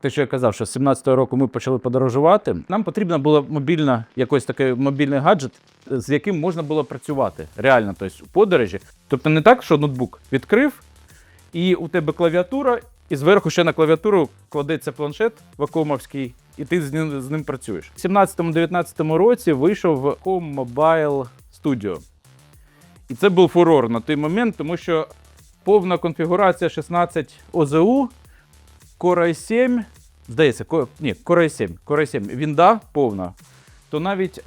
те, що я казав, що з 17-го року ми почали подорожувати. Нам потрібна була мобільна, якийсь такий мобільний гаджет, з яким можна було працювати реально, тобто у подорожі. Тобто не так, що ноутбук відкрив, і у тебе клавіатура, і зверху ще на клавіатуру кладеться планшет вакуумовський, і ти з ним, з ним працюєш. У 17-19 році вийшов Home Mobile Studio. І це був фурор на той момент, тому що повна конфігурація 16 ОЗУ, Core i7, здається, Ко- ні, Core i7, Core i7, Вінда повна. То навіть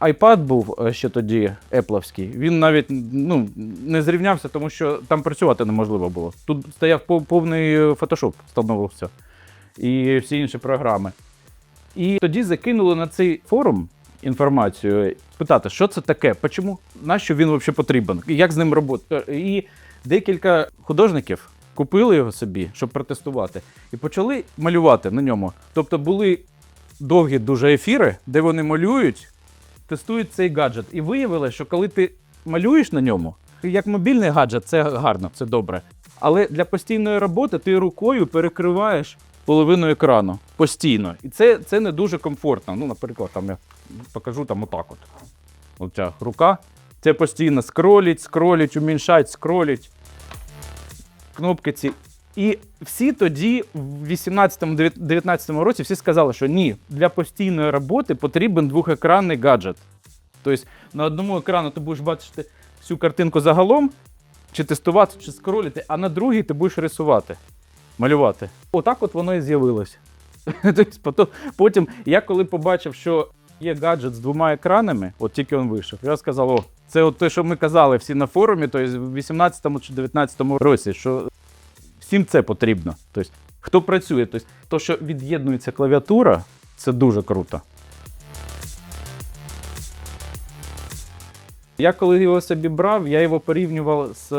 iPad був е, ще тоді епловський, він навіть ну, не зрівнявся, тому що там працювати неможливо було. Тут стояв повний е, Photoshop, встановився, і всі інші програми. І тоді закинули на цей форум інформацію, питати, що це таке, почому, нащо він взагалі потрібен, як з ним роботи. І декілька художників купили його собі, щоб протестувати, і почали малювати на ньому. Тобто були довгі дуже ефіри, де вони малюють, тестують цей гаджет. І виявилося, що коли ти малюєш на ньому, як мобільний гаджет, це гарно, це добре. Але для постійної роботи ти рукою перекриваєш половину екрану постійно. І це, це не дуже комфортно. Ну, наприклад, там я покажу там отак от. Оця рука. Це постійно скролить, скролить, уміншать, скролить. Кнопки ці. І всі тоді, в 18-19 році, всі сказали, що ні, для постійної роботи потрібен двохекранний гаджет. Тобто на одному екрану ти будеш бачити всю картинку загалом, чи тестувати, чи скролити, а на другій ти будеш рисувати, малювати. Отак от воно і з'явилось. Тобто Потім, я коли побачив, що є гаджет з двома екранами, от тільки він вийшов, я сказав, о, це от те, що ми казали всі на форумі, тобто в 18-му чи 19-му році, що всім це потрібно. Тобто, хто працює, тобто, то, що від'єднується клавіатура, це дуже круто. Я коли його собі брав, я його порівнював з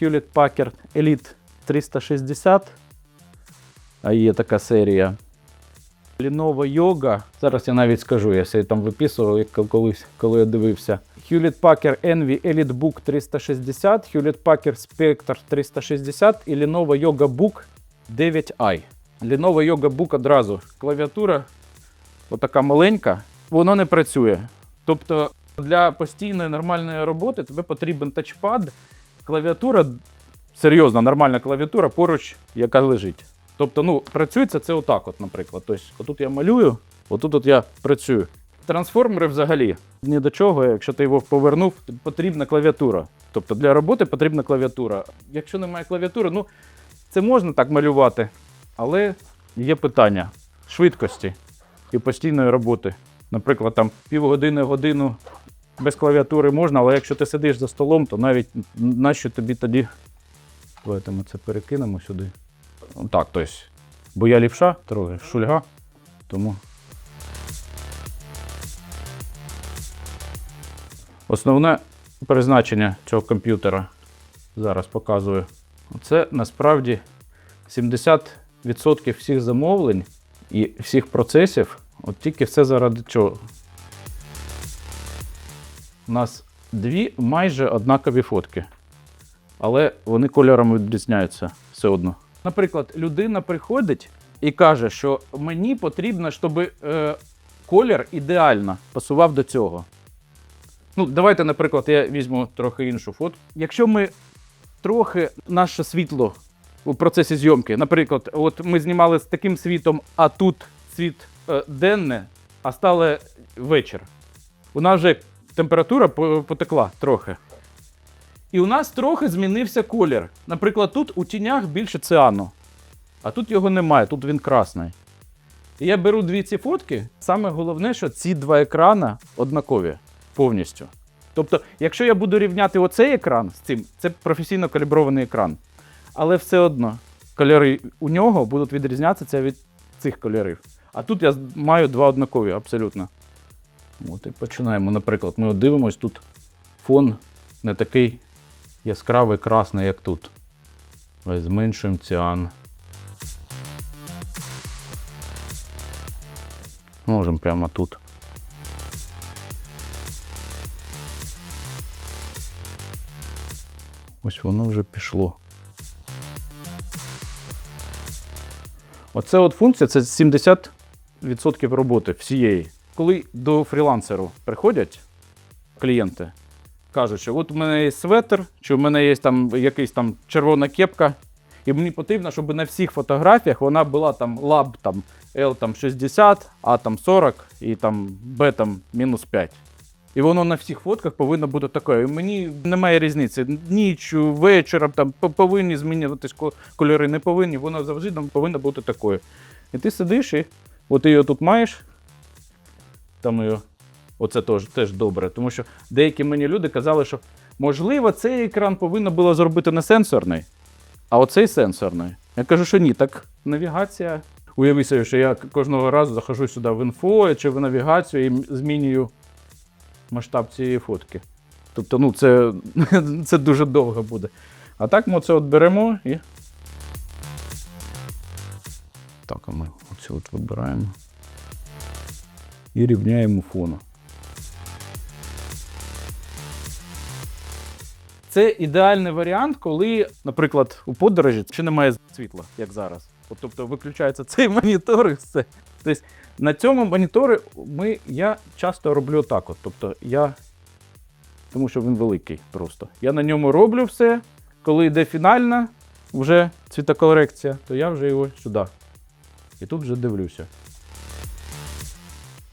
Hewlett Packard Elite 360. А є така серія. Lenovo Yoga. Зараз я навіть скажу, я все там виписував, як колись, коли я дивився. Hewlett Packard Envy EliteBook 360, Hewlett Packard Spectre 360 і Lenovo Yoga Book 9i. Lenovo Yoga Book одразу. Клавіатура отака маленька, воно не працює. Тобто для постійної нормальної роботи тобі потрібен тачпад, клавіатура, серйозна, нормальна клавіатура поруч, яка лежить. Тобто, ну, працюється це отак, от, наприклад. Тобто, отут я малюю, отут от я працюю. Трансформери взагалі ні до чого, якщо ти його повернув, потрібна клавіатура. Тобто для роботи потрібна клавіатура. Якщо немає клавіатури, ну це можна так малювати, але є питання швидкості і постійної роботи. Наприклад, там півгодини, годину без клавіатури можна, але якщо ти сидиш за столом, то навіть нащо тобі тоді. Давайте ми це перекинемо сюди. Так, тобто, бо я лівша, трохи шульга, тому. Основне призначення цього комп'ютера зараз показую. Це насправді 70% всіх замовлень і всіх процесів, от тільки все заради чого. У нас дві майже однакові фотки, але вони кольорами відрізняються все одно. Наприклад, людина приходить і каже, що мені потрібно, щоб е, колір ідеально пасував до цього. Ну, давайте, наприклад, я візьму трохи іншу фото. Якщо ми трохи наше світло у процесі зйомки, наприклад, от ми знімали з таким світом, а тут світ е, денне, а стало вечір. У нас вже температура потекла трохи. І у нас трохи змінився колір. Наприклад, тут у тінях більше циану, а тут його немає, тут він красний. І я беру дві ці фотки. Саме головне, що ці два екрана однакові повністю. Тобто, якщо я буду рівняти оцей екран з цим, це професійно калібрований екран. Але все одно кольори у нього будуть відрізнятися від цих кольорів. А тут я маю два однакові абсолютно. От і починаємо. Наприклад, ми от дивимось, тут фон не такий яскравий красний, як тут. Зменшуємо ціан. Можемо прямо тут. Ось воно вже пішло. Оце от функція це 70% роботи всієї. Коли до фрілансеру приходять клієнти, кажуть, що от у мене є светр, чи у мене є там якась там червона кепка, і мені потрібно, щоб на всіх фотографіях вона була там лаб там L там 60, А там 40 і там Б там мінус 5. І воно на всіх фотках повинно бути таке. І мені немає різниці. Ніч, вечором там повинні змінюватись кольори, не повинні, воно завжди там повинно бути такою. І ти сидиш і от ти його тут маєш. Там його. Оце теж, теж добре. Тому що деякі мені люди казали, що можливо цей екран повинно було зробити не сенсорний, а оцей сенсорний. Я кажу, що ні, так навігація. Уяви собі, що я кожного разу захожу сюди в інфо чи в навігацію і змінюю масштаб цієї фотки. Тобто, ну, це, це дуже довго буде. А так ми це от беремо і. Так, а ми оце от вибираємо. І рівняємо фону. Це ідеальний варіант, коли, наприклад, у подорожі ще немає світла, як зараз. От, тобто виключається цей монітор і все. Тобто на цьому моніторі ми, я часто роблю так. От, тобто я. Тому що він великий просто. Я на ньому роблю все. Коли йде фінальна вже цвітокорекція, то я вже його сюди. І тут вже дивлюся.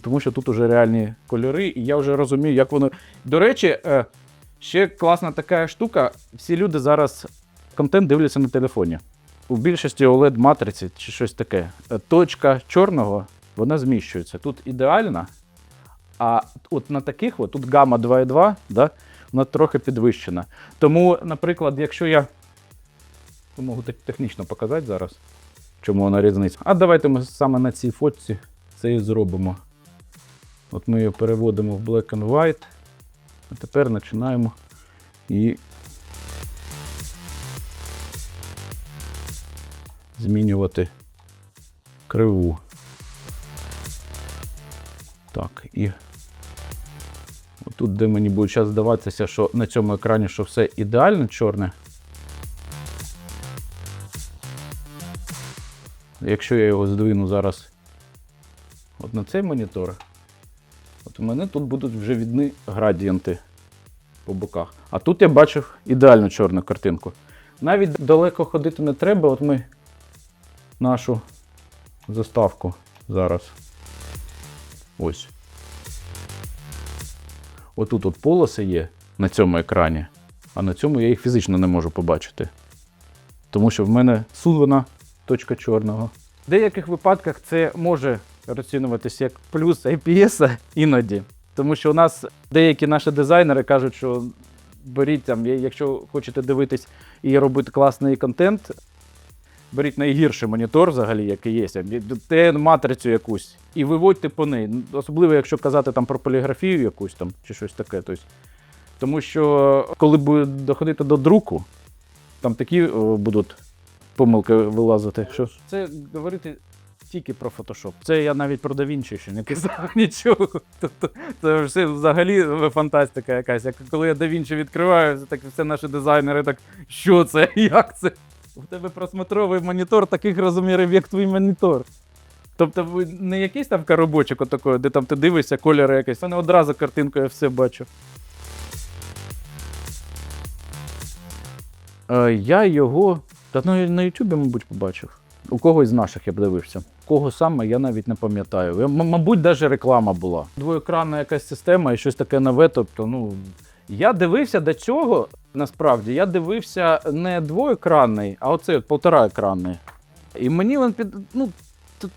Тому що тут вже реальні кольори, і я вже розумію, як воно. До речі, е, ще класна така штука. Всі люди зараз контент дивляться на телефоні. У більшості OLED матриці чи щось таке. Е, Точка чорного вона зміщується. Тут ідеальна. А от на таких, от, тут гамма 2,2, да, вона трохи підвищена. Тому, наприклад, якщо я можу технічно показати зараз, чому вона різниця. А давайте ми саме на цій фотці це і зробимо. От ми її переводимо в black and white. А тепер починаємо і змінювати криву. Так, і отут, де мені буде зараз здаватися, що на цьому екрані що все ідеально чорне. Якщо я його здвину зараз от на цей монітор, у мене тут будуть вже видні градієнти по боках. А тут я бачив ідеальну чорну картинку. Навіть далеко ходити не треба, от ми нашу заставку зараз. Ось. Отут от полоси є на цьому екрані, а на цьому я їх фізично не можу побачити. Тому що в мене сувана точка чорного. В деяких випадках це може розцінюватися як плюс IPS іноді. Тому що у нас деякі наші дизайнери кажуть, що беріть там, якщо хочете дивитись і робити класний контент, беріть найгірший монітор, взагалі, який є, те матрицю якусь, і виводьте по неї. Особливо, якщо казати там про поліграфію якусь там чи щось таке. Тобто, тому що коли буде доходити до друку, там такі будуть помилки вилазити. Що це говорити тільки про Photoshop. Це я навіть про DaVinci ще не казав нічого. Тобто, це все взагалі фантастика якась. Як коли я DaVinci відкриваю, так все наші дизайнери так, що це, як це? У тебе просмотровий монітор таких розмірів, як твій монітор. Тобто не якийсь там коробочок отакий, де там ти дивишся, кольори якісь. Мене одразу картинку, я все бачу. Е, я його. Та ну, на Ютубі, мабуть, побачив. У когось з наших я б дивився. Кого саме, я навіть не пам'ятаю. М- Мабуть, навіть реклама була. Двоєкранна якась система і щось таке нове. Тобто, ну. Я дивився до цього, насправді, я дивився не двоекранний, а оцей от полтораекранний. І мені він під. Ну,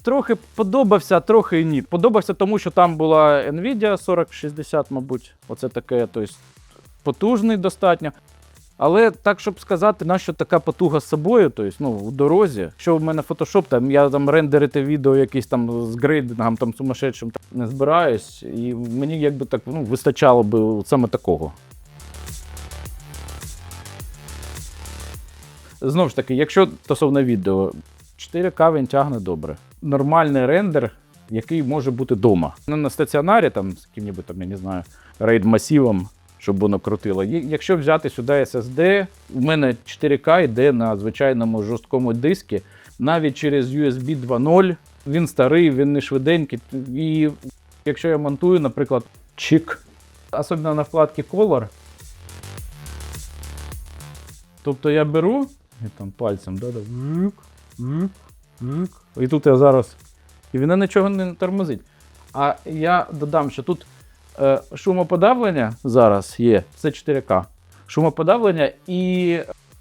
трохи подобався, а трохи і ні. Подобався тому, що там була Nvidia 4060, мабуть. Оце таке, тобто, потужний достатньо. Але так, щоб сказати, нащо така потуга з собою, тобто, ну, у дорозі. Якщо в мене Photoshop, там я там рендерити відео якісь там з грейдингом там сумасшедшим не збираюсь, і мені якби так ну, вистачало би саме такого. Знову ж таки, якщо стосовно відео, 4К він тягне добре. Нормальний рендер, який може бути вдома. Не на стаціонарі, там з яким-небудь там, я не знаю, рейд масивом щоб воно крутило. Якщо взяти сюди SSD, у мене 4К йде на звичайному жорсткому диску, навіть через USB 2.0. Він старий, він не швиденький. І якщо я монтую, наприклад, чик, особливо на вкладці Color, тобто я беру і там пальцем, да, да, вик, вик, вик, і тут я зараз. І вона нічого не тормозить. А я додам, що тут шумоподавлення зараз є, це 4К. Шумоподавлення і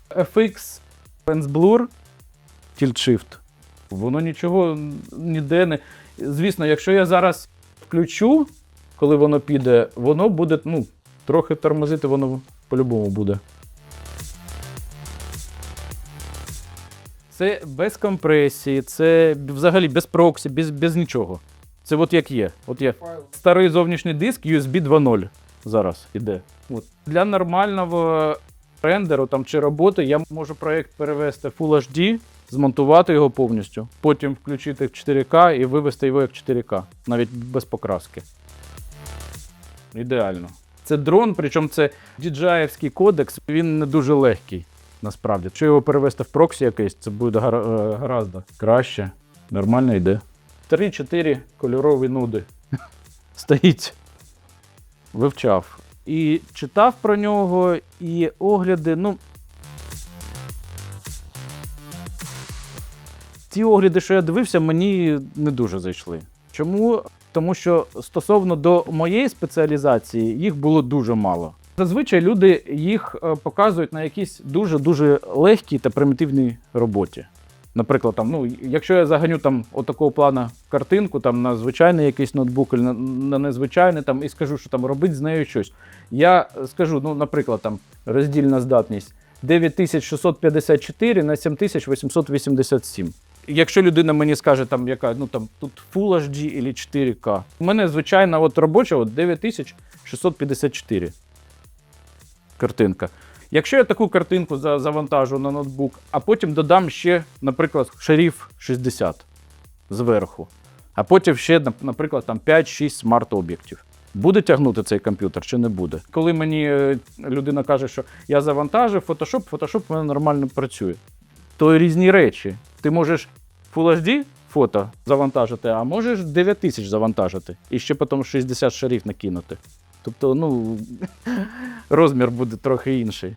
FX Lens Blur Tilt Shift. Воно нічого ніде не. Звісно, якщо я зараз включу, коли воно піде, воно буде ну, трохи тормозити, воно по-любому буде. Це без компресії, це взагалі без проксі, без, без нічого. Це от як є. От є старий зовнішній диск USB 2.0 зараз іде. От. Для нормального рендеру там, чи роботи я можу проєкт перевести Full HD, змонтувати його повністю, потім включити в 4К і вивести його як 4К, навіть без покраски. Ідеально. Це дрон, причому це DJI-евський кодекс, він не дуже легкий. Насправді, якщо його перевести в проксі якийсь, це буде гара- е, краще. Нормально йде. 3-4 кольорові нуди. Стоїть. Вивчав. І читав про нього, і огляди. Ну. Ті огляди, що я дивився, мені не дуже зайшли. Чому? Тому що стосовно до моєї спеціалізації їх було дуже мало. Зазвичай люди їх е, показують на якійсь дуже-дуже легкій та примітивній роботі. Наприклад, там, ну, якщо я заганю там отакого плана картинку там, на звичайний якийсь ноутбук, на, на незвичайний там, і скажу, що там робить з нею щось. Я скажу, ну, наприклад, там роздільна здатність 9654 на 7887. Якщо людина мені скаже, там, яка ну там тут Full HD або 4К, у мене звичайна от робоча от 9654 картинка. Якщо я таку картинку завантажу на ноутбук, а потім додам ще, наприклад, шариф 60 зверху, а потім ще, наприклад, там 5-6 смарт-об'єктів. Буде тягнути цей комп'ютер чи не буде? Коли мені е, людина каже, що я завантажив Photoshop, Photoshop в мене нормально працює. То різні речі. Ти можеш Full HD фото завантажити, а можеш 9000 завантажити. І ще потім 60 шарів накинути. Тобто, ну, розмір буде трохи інший.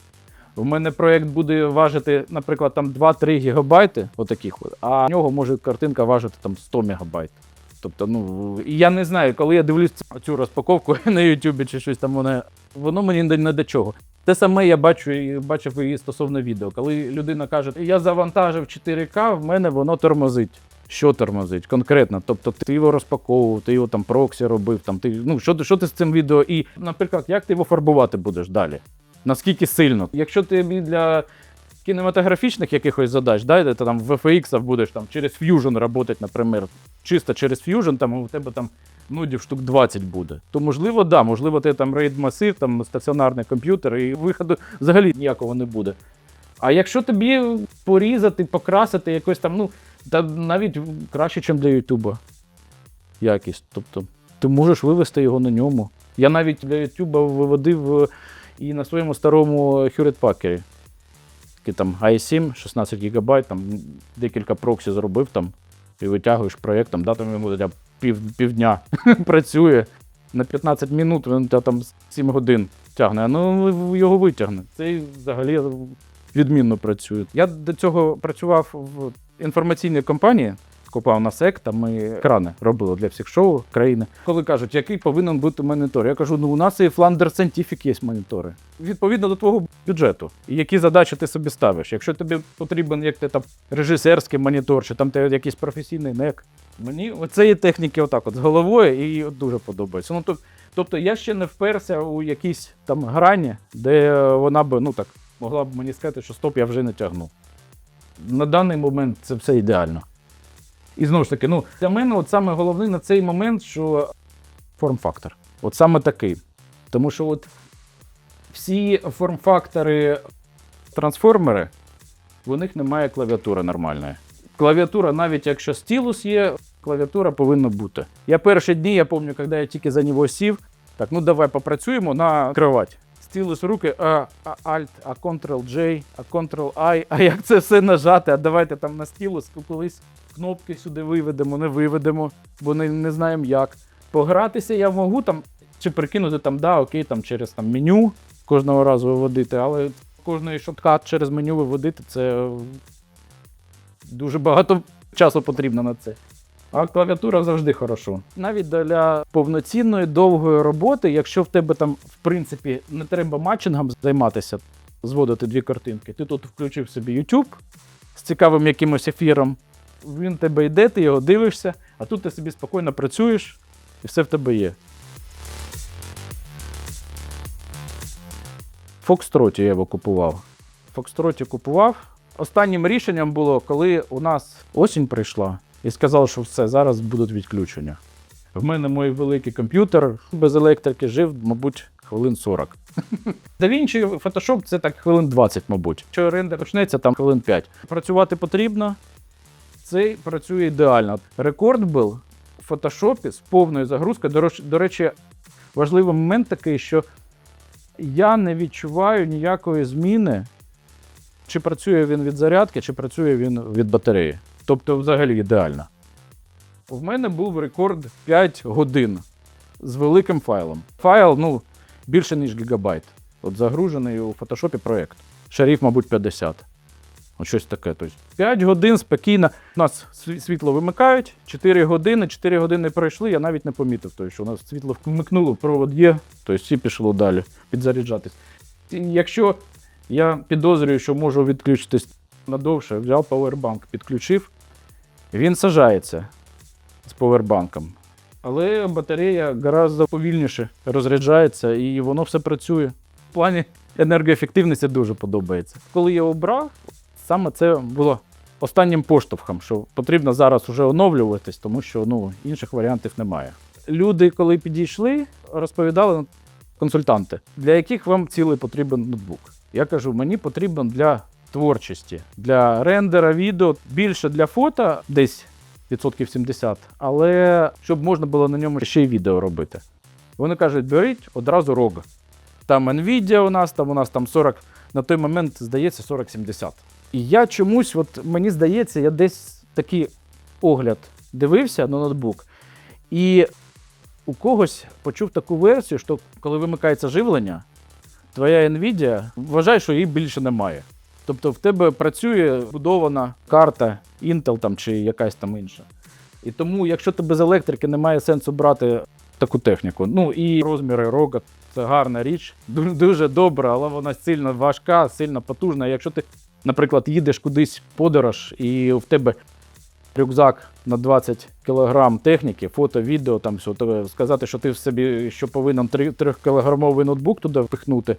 У мене проєкт буде важити, наприклад, там 2-3 гігабайти, отаких, от, а в нього може картинка важити там 100 мегабайт. Тобто, ну, я не знаю, коли я дивлюсь цю розпаковку на Ютубі чи щось там, воно, воно мені не, до чого. Те саме я бачу і бачив і стосовно відео. Коли людина каже, я завантажив 4К, в мене воно тормозить. Що тормозить конкретно? Тобто ти його розпаковував, ти його там проксі робив. Там ти ну що що ти з цим відео? І, наприклад, як ти його фарбувати будеш далі? Наскільки сильно? Якщо тобі для кінематографічних якихось задач, да, ти там в FX будеш там через Fusion працювати, наприклад, чисто через Fusion, там у тебе там нудів штук 20 буде. То можливо, да, можливо, ти там RAID масив, там стаціонарний комп'ютер, і виходу взагалі ніякого не буде. А якщо тобі порізати, покрасити якось там, ну, та навіть краще, ніж для Ютуба якість. Тобто ти можеш вивести його на ньому. Я навіть для Ютуба виводив е, і на своєму старому Hewlett Packard. Такий там i7, 16 ГБ, там декілька проксі зробив там, і витягуєш проєкт, там, да, там йому для пів, півдня працює. На 15 минут він та там 7 годин тягне, а ну його витягне. Це взагалі відмінно працює. Я до цього працював в інформаційній компанії, купав на сек, там ми екрани робили для всіх шоу країни. Коли кажуть, який повинен бути монітор, я кажу, ну у нас і Flander Scientific є монітори. Відповідно до твого бюджету. І які задачі ти собі ставиш. Якщо тобі потрібен як ти там режисерський монітор, чи там ти якийсь професійний нек. Мені оцеї техніки отак от з головою і дуже подобається. Ну, тобто я ще не вперся у якійсь там грані, де вона би, ну так, могла б мені сказати, що стоп, я вже не тягну. На даний момент це все ідеально. І знову ж таки, ну, для мене от саме головне на цей момент, що форм-фактор. От саме такий. Тому що от всі форм-фактори трансформери, у них немає клавіатури нормальної. Клавіатура, навіть якщо стілус є, клавіатура повинна бути. Я перші дні, я пам'ятаю, коли я тільки за нього сів, так, ну давай попрацюємо на кровать. Стілус руки, а, а Alt, а Ctrl-J, а Ctrl-I, а як це все нажати? А давайте там на стілус колись кнопки сюди виведемо, не виведемо, бо не, не знаємо як. Погратися я можу там, чи прикинути там, да, окей, там через там меню кожного разу виводити, але кожний шоткат через меню виводити це дуже багато часу потрібно на це. А клавіатура завжди хорошо. Навіть для повноцінної довгої роботи, якщо в тебе там, в принципі, не треба матчингом займатися, зводити дві картинки, ти тут включив собі YouTube з цікавим якимось ефіром, він тебе йде, ти його дивишся, а тут ти собі спокійно працюєш і все в тебе є. Фокстроті я його купував. Фокстроті купував. Останнім рішенням було, коли у нас осінь прийшла, і сказали, що все, зараз будуть відключення. В мене мій великий комп'ютер без електрики жив, мабуть, хвилин 40. DaVinci Photoshop це так хвилин 20, мабуть. Якщо рендер почнеться, там хвилин 5. Працювати потрібно. Цей працює ідеально. Рекорд був в фотошопі з повною загрузкою. До речі, важливий момент такий, що я не відчуваю ніякої зміни, чи працює він від зарядки, чи працює він від батареї. Тобто, взагалі ідеально. У мене був рекорд 5 годин з великим файлом. Файл, ну, більше, ніж гігабайт. От загружений у фотошопі проєкт. Шарів, мабуть, 50. От щось таке. Тобто 5 годин спокійно. У нас світло вимикають, 4 години, 4 години пройшли, я навіть не помітив, тобто, що у нас світло вмикнуло, провод є, тобто всі пішло далі підзаряджатись. Якщо я підозрюю, що можу відключитись надовше, взяв павербанк, підключив, він сажається з павербанком. Але батарея гораздо повільніше розряджається і воно все працює. В плані енергоефективності дуже подобається. Коли я обрав, саме це було останнім поштовхом, що потрібно зараз уже оновлюватись, тому що ну, інших варіантів немає. Люди, коли підійшли, розповідали консультанти, для яких вам цілий потрібен ноутбук. Я кажу, мені потрібен для творчості, для рендера відео, більше для фото, десь відсотків 70, але щоб можна було на ньому ще й відео робити. Вони кажуть, беріть одразу ROG. Там Nvidia у нас, там у нас там 40, на той момент, здається, 4070. І я чомусь, от мені здається, я десь такий огляд дивився на ноутбук. І у когось почув таку версію, що коли вимикається живлення, твоя Nvidia вважає, що її більше немає. Тобто в тебе працює будована карта Intel там, чи якась там інша. І тому, якщо ти без електрики немає сенсу брати таку техніку. Ну і розміри рога це гарна річ, дуже добра, але вона сильно важка, сильно потужна. Якщо ти, наприклад, їдеш кудись в подорож і в тебе рюкзак на 20 кг техніки, фото, відео, там все, то сказати, що ти в собі що повинен 3-кілограмовий ноутбук туди впихнути,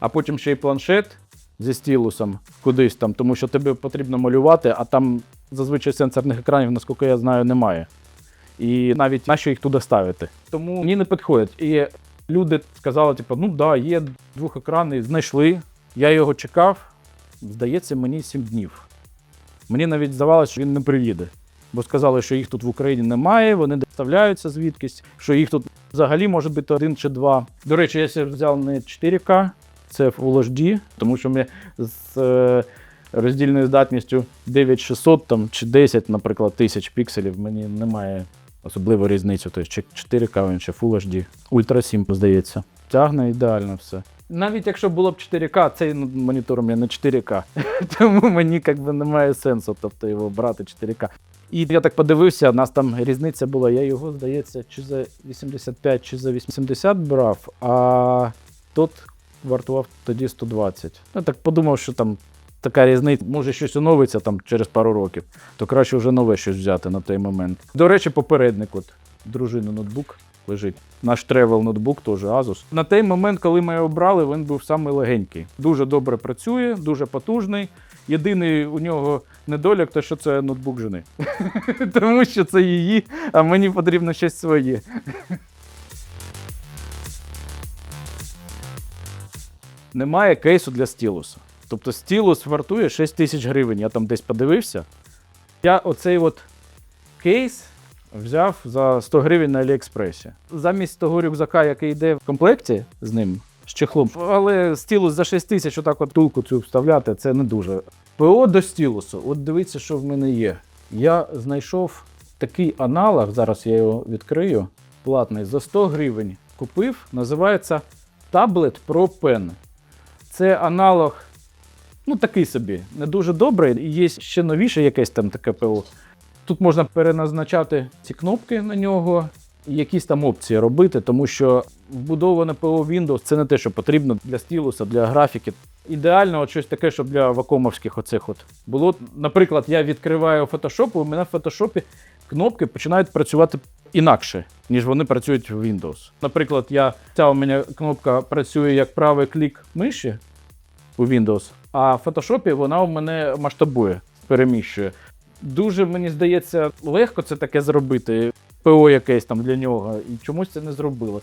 а потім ще й планшет зі стілусом кудись там, тому що тобі потрібно малювати, а там зазвичай сенсорних екранів, наскільки я знаю, немає. І навіть на що їх туди ставити. Тому мені не підходять. І люди сказали, типу, ну да, є двохекранний, знайшли. Я його чекав. Здається, мені 7 днів. Мені навіть здавалося, що він не приїде. Бо сказали, що їх тут в Україні немає, вони доставляються звідкись, що їх тут взагалі може бути один чи два. До речі, я взяв не 4К, це Full HD, тому що ми з е, роздільною здатністю 9600 там, чи 10, наприклад, тисяч пікселів, мені немає особливої різниці. Тобто чи 4К він ще Full HD. Ультра 7, здається. Тягне ідеально все. Навіть якщо було б 4К, цей монітор у мене не 4К. Тому мені би, немає сенсу тобто, його брати 4К. І я так подивився, у нас там різниця була. Я його, здається, чи за 85, чи за 80 брав, а тот вартував тоді 120. Я так подумав, що там така різниця, може щось оновиться там через пару років, то краще вже нове щось взяти на той момент. До речі, попередник, от дружини ноутбук лежить. Наш тревел ноутбук теж Asus. На той момент, коли ми його брали, він був самий легенький. Дуже добре працює, дуже потужний. Єдиний у нього недолік, то що це ноутбук жени. Тому що це її, а мені потрібно щось своє. Немає кейсу для стілуса. Тобто стілус вартує 6 тисяч гривень. Я там десь подивився. Я оцей от кейс взяв за 100 гривень на Аліекспресі. Замість того рюкзака, який йде в комплекті з ним, з чехлом. Але стілус за 6 тисяч, отак от тулку цю вставляти, це не дуже. ПО до стілусу. От дивіться, що в мене є. Я знайшов такий аналог, зараз я його відкрию. Платний за 100 гривень купив. Називається Tablet Pro Pen. Це аналог, ну такий собі, не дуже добрий. Є ще новіше якесь там таке ПО. Тут можна переназначати ці кнопки на нього, і якісь там опції робити, тому що вбудоване ПО Windows це не те, що потрібно для стілуса, для графіки. Ідеально от щось таке, щоб для вакомовських оцих от було. Наприклад, я відкриваю Photoshop, і у мене в Photoshop кнопки починають працювати інакше, ніж вони працюють в Windows. Наприклад, я, ця у мене кнопка працює як правий клік миші у Windows, а в Photoshop вона у мене масштабує, переміщує. Дуже мені здається, легко це таке зробити. ПО якесь там для нього, і чомусь це не зробили.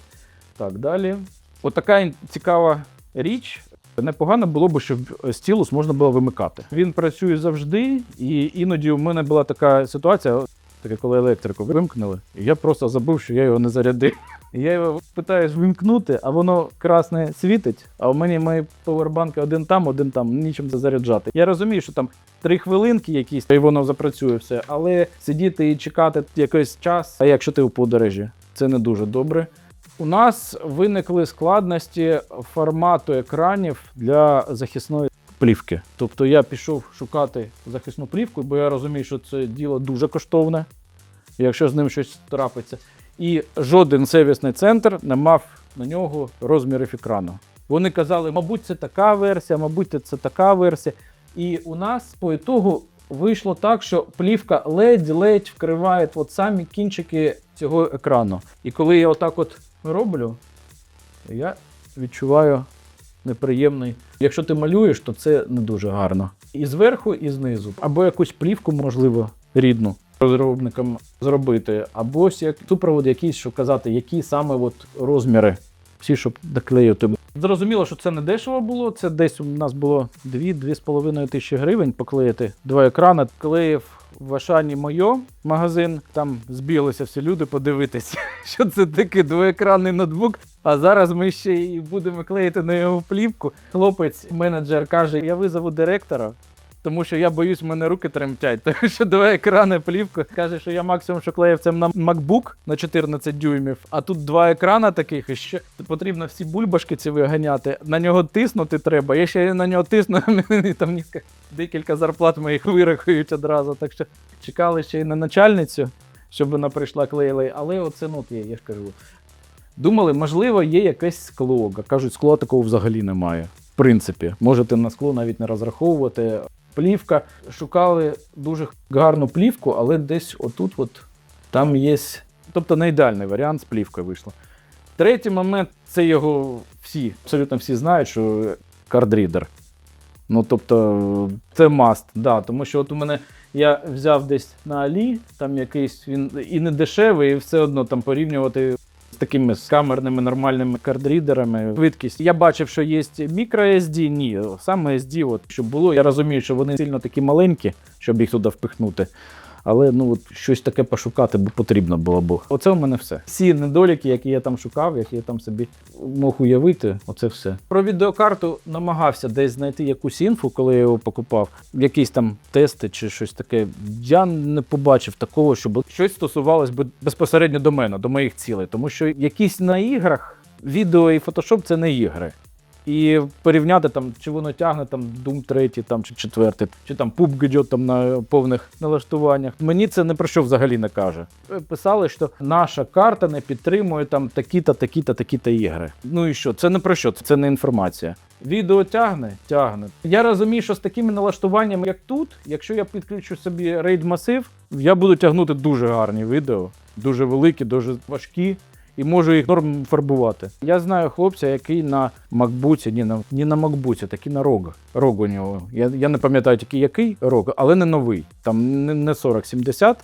Так, далі. Отака цікава річ. Непогано було б, щоб стілус можна було вимикати. Він працює завжди, і іноді у мене була така ситуація, таке, коли електрику вимкнули, я просто забув, що я його не зарядив. І Я його питаюсь вимкнути, а воно красне світить, а у мене мої повербанки один там, один там, нічим заряджати. Я розумію, що там три хвилинки якісь, і воно запрацює все, але сидіти і чекати якийсь час, а якщо ти у подорожі, це не дуже добре. У нас виникли складності формату екранів для захисної плівки. Тобто я пішов шукати захисну плівку, бо я розумію, що це діло дуже коштовне, якщо з ним щось трапиться. І жоден сервісний центр не мав на нього розмірів екрану. Вони казали, мабуть, це така версія, мабуть, це така версія. І у нас по ітогу вийшло так, що плівка ледь-ледь вкриває от самі кінчики цього екрану. І коли я отак от роблю, я відчуваю неприємний. Якщо ти малюєш, то це не дуже гарно. І зверху, і знизу. Або якусь плівку, можливо, рідну розробникам зробити, або ось як супровод якийсь, щоб казати, які саме от розміри, всі, щоб доклеїти. Зрозуміло, що це не дешево було. Це десь у нас було 2-2,5 тисячі гривень поклеїти два екрани. Клеїв в Ашані Мойо магазин. Там збіглися всі люди подивитися, що це такий двоекранний ноутбук. А зараз ми ще і будемо клеїти на його плівку. Хлопець, менеджер каже: Я визову директора. Тому що я боюсь, в мене руки тремтять. Тому що два екрани плівку. Каже, що я максимум що клеїв це на MacBook на 14 дюймів, а тут два екрана таких, і ще потрібно всі бульбашки ці виганяти. На нього тиснути треба. Я ще на нього тисну, мені там декілька зарплат моїх вирахують одразу. Так що чекали ще й на начальницю, щоб вона прийшла клеїла. Але оце ну, є, я ж кажу. Думали, можливо, є якесь скло. Кажуть, скла такого взагалі немає. В принципі, можете на скло навіть не розраховувати. Плівка. Шукали дуже гарну плівку, але десь отут, от, там є. Тобто не ідеальний варіант з плівкою вийшло. Третій момент це його всі, абсолютно всі знають, що кардрідер. Ну, тобто, це маст, да, тому що от у мене я взяв десь на Алі, там якийсь він і не дешевий, і все одно там порівнювати з такими з камерними нормальними кардрідерами. Швидкість. Я бачив, що є мікро-SD, ні, саме SD, от, щоб було. Я розумію, що вони сильно такі маленькі, щоб їх туди впихнути. Але ну от щось таке пошукати б потрібно було б. Оце у мене все. Всі недоліки, які я там шукав, які я там собі мог уявити, оце все. Про відеокарту намагався десь знайти якусь інфу, коли я його покупав, якісь там тести чи щось таке. Я не побачив такого, щоб щось стосувалось безпосередньо до мене, до моїх цілей. Тому що якісь на іграх відео і фотошоп це не ігри. І порівняти там, чи воно тягне там Doom 3, там, чи 4, чи там PUBG йде там на повних налаштуваннях. Мені це не про що взагалі не каже. Писали, що наша карта не підтримує там такі-та, такі-та, такі-та ігри. Ну і що? Це не про що, це не інформація. Відео тягне? Тягне. Я розумію, що з такими налаштуваннями, як тут, якщо я підключу собі RAID масив, я буду тягнути дуже гарні відео, дуже великі, дуже важкі і можу їх норм фарбувати. Я знаю хлопця, який на макбуці, ні на ні на макбуці, такий на рог. Рог у нього. Я, я не пам'ятаю тільки який рог, але не новий. Там не, не 40-70.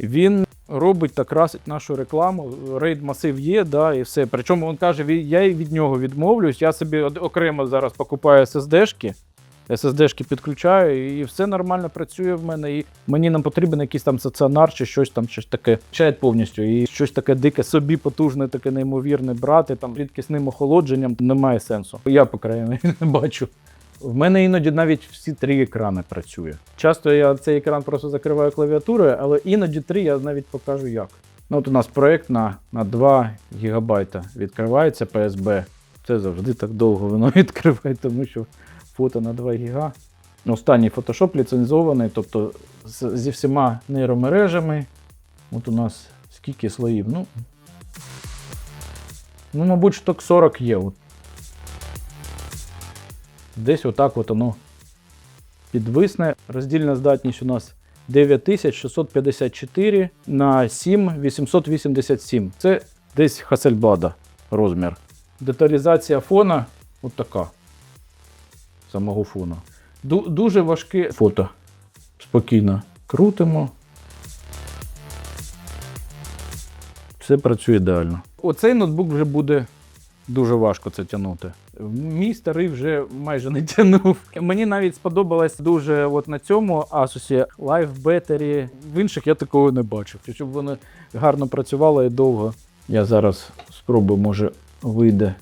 Він робить та красить нашу рекламу. Рейд масив є, да, і все. Причому він каже, я від нього відмовлюсь. Я собі окремо зараз покупаю SSD-шки SSD-шки підключаю, і все нормально працює в мене. І мені не потрібен якийсь там стаціонар чи щось там, щось таке. Чает повністю. І щось таке дике, собі потужне, таке неймовірне брати там рідкісним охолодженням немає сенсу. Я, по крайній не бачу. В мене іноді навіть всі три екрани працює. Часто я цей екран просто закриваю клавіатурою, але іноді три я навіть покажу як. Ну, от у нас проєкт на, на 2 гігабайта відкривається PSB. Це завжди так довго воно відкриває, тому що фото на 2 гіга. Останній Photoshop ліцензований, тобто зі всіма нейромережами. От у нас скільки слоїв? Ну, ну мабуть, штук 40 є. От. Десь отак от воно підвисне. Роздільна здатність у нас 9654 на 7887. Це десь Hasselblad розмір. Деталізація фона от така. Самого фона. Ду- дуже важке фото. Спокійно крутимо. Все працює ідеально. Оцей ноутбук вже буде дуже важко це тягнути. Мій старий вже майже не тягнув. Мені навіть сподобалось дуже от на цьому Asus Live Battery. В інших я такого не бачив. Щоб воно гарно працювало і довго. Я зараз спробую, може, вийде.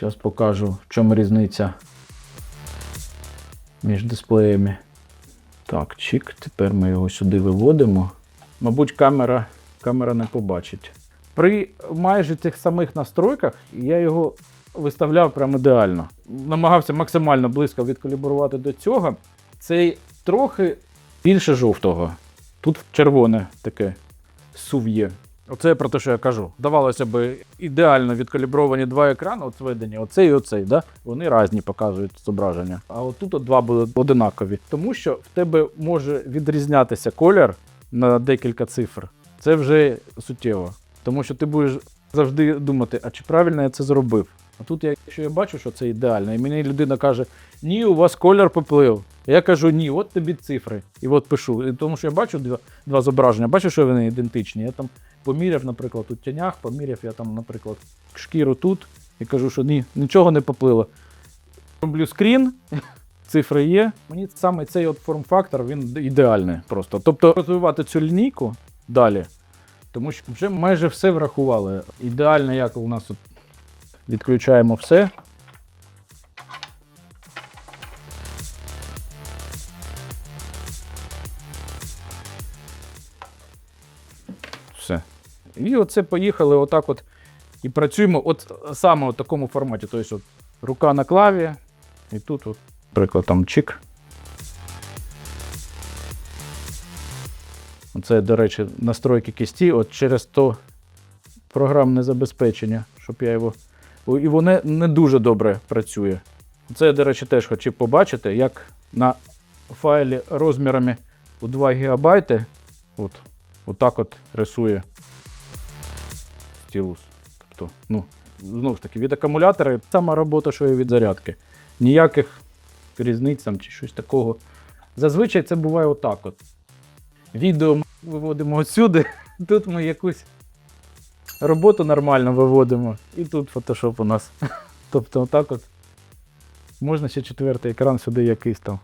Зараз покажу, в чому різниця між дисплеями. Так, чик, тепер ми його сюди виводимо. Мабуть, камера, камера не побачить. При майже тих самих настройках я його виставляв прямо ідеально. Намагався максимально близько відкалібрувати до цього. Цей трохи більше жовтого. Тут червоне таке сув є. Оце про те, що я кажу. Здавалося б, ідеально відкалібровані два екрани, от зведені, оцей і оцей, да? вони різні показують зображення. А отут от два були одинакові. Тому що в тебе може відрізнятися колір на декілька цифр. Це вже суттєво. Тому що ти будеш завжди думати, а чи правильно я це зробив? А тут, якщо я бачу, що це ідеально, і мені людина каже: ні, у вас колір поплив. Я кажу, ні, от тобі цифри. І от пишу. І тому що я бачу два, два зображення, бачу, що вони ідентичні. Я там поміряв, наприклад, у тянях, поміряв я там, наприклад, шкіру тут і кажу, що ні, нічого не поплило. Роблю скрін, цифри є. Мені саме цей от форм-фактор він ідеальний просто. Тобто розвивати цю лінійку далі, тому що вже майже все врахували. Ідеально, як у нас тут відключаємо. Все. І оце поїхали отак от і працюємо от саме у такому форматі. Тобто от рука на клаві, і тут, от, наприклад, там чик. Це, до речі, настройки кисті, от через то програмне забезпечення, щоб я його. І воно не дуже добре працює. Це я, до речі, теж хотів побачити, як на файлі розмірами у 2 ГБ от, отак от рисує стілус. Тобто, ну, знову ж таки, від акумулятора сама робота, що і від зарядки. Ніяких різниць там чи щось такого. Зазвичай це буває отак. от. Відео виводимо отсюди, тут ми якусь роботу нормально виводимо, і тут фотошоп у нас. Тобто, отак от. Можна ще четвертий екран сюди якийсь там